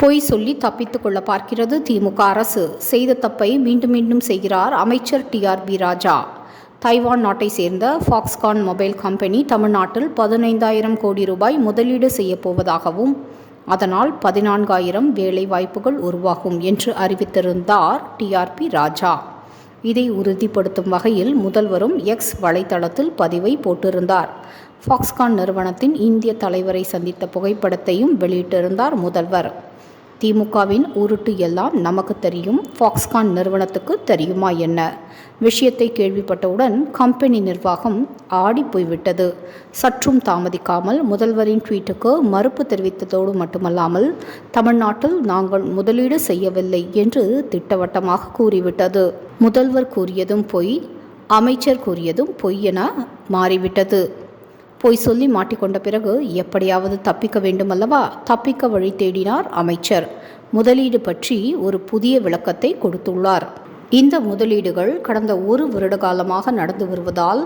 பொய் சொல்லி தப்பித்துக் கொள்ள பார்க்கிறது திமுக அரசு. செய்த தப்பை மீண்டும் மீண்டும் செய்கிறார் அமைச்சர் டிஆர்பி ராஜா. தைவான் நாட்டை சேர்ந்த ஃபாக்ஸ்கான் மொபைல் கம்பெனி தமிழ்நாட்டில் பதினைந்தாயிரம் கோடி ரூபாய் முதலீடு செய்யப்போவதாகவும் அதனால் பதினான்காயிரம் வேலை வாய்ப்புகள் உருவாகும் என்று அறிவித்திருந்தார் டிஆர்பி ராஜா. இதை உறுதிப்படுத்தும் வகையில் முதல்வரும் எக்ஸ் வலைத்தளத்தில் பதிவை போட்டிருந்தார். ஃபாக்ஸ்கான் நிறுவனத்தின் இந்திய தலைவரை சந்தித்த புகைப்படத்தையும் வெளியிட்டிருந்தார் முதல்வர். திமுகவின் உருட்டு எல்லாம் நமக்கு தெரியும். ஃபாக்ஸ்கான் நிறுவனத்துக்கு தெரியுமா என்ன? விஷயத்தை கேள்விப்பட்டவுடன் கம்பெனி நிர்வாகம் ஆடி போய்விட்டது. சற்றும் தாமதிக்காமல் முதல்வரின் ட்வீட்டுக்கு மறுப்பு தெரிவித்ததோடு மட்டுமல்லாமல் தமிழ்நாட்டில் நாங்கள் முதலீடு செய்யவில்லை என்று திட்டவட்டமாக கூறிவிட்டது. முதல்வர் கூறியதும் பொய் அமைச்சர் கூறியதும் பொய் என மாறிவிட்டது. பொய் சொல்லி மாட்டிக்கொண்ட பிறகு எப்படியாவது தப்பிக்க வேண்டுமல்லவா? தப்பிக்க வழி தேடினார் அமைச்சர். முதலீடு பற்றி ஒரு புதிய விளக்கத்தை கொடுத்துள்ளார். இந்த முதலீடுகள் கடந்த ஒரு வருட காலமாக நடந்து வருவதால்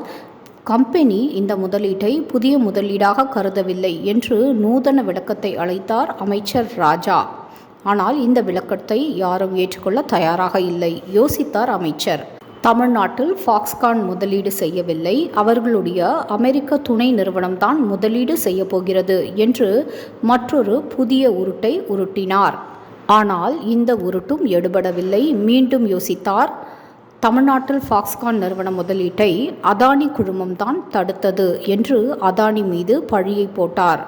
கம்பெனி இந்த முதலீட்டை புதிய முதலீடாக கருதவில்லை என்று நூதன விளக்கத்தை அளித்தார் அமைச்சர் ராஜா. ஆனால் இந்த விளக்கத்தை யாரும் ஏற்றுக்கொள்ள தயாராக இல்லை யோசித்தார் அமைச்சர். தமிழ்நாட்டில் ஃபாக்ஸ்கான் முதலீடு செய்யவில்லை. அவர்களுடைய அமெரிக்க துணை நிறுவனம்தான் முதலீடு செய்யப்போகிறது என்று மற்றொரு புதிய உருட்டை உருட்டினார். ஆனால் இந்த உருட்டும் எடுபடவில்லை. மீண்டும் யோசித்தார். தமிழ்நாட்டில் ஃபாக்ஸ்கான் நிறுவன முதலீட்டை அதானி குழுமம்தான் தடுத்தது என்று அதானி மீது பழியை போட்டார்.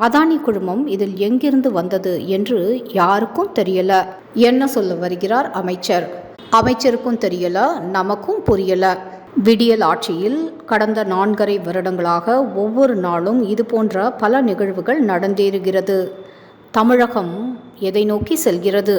அதானி குழுமம் இதில் எங்கிருந்து வந்தது என்று யாருக்கும் தெரியல. என்ன சொல்ல வருகிறார் அமைச்சர்? அமைச்சருக்கும் தெரியலை நமக்கும் புரியலை. விடியல் ஆட்சியில் கடந்த நான்கரை வருடங்களாக ஒவ்வொரு நாளும் இது போன்ற பல நிகழ்வுகள் நடந்தேறுகிறது. தமிழகம் எதை நோக்கி செல்கிறது?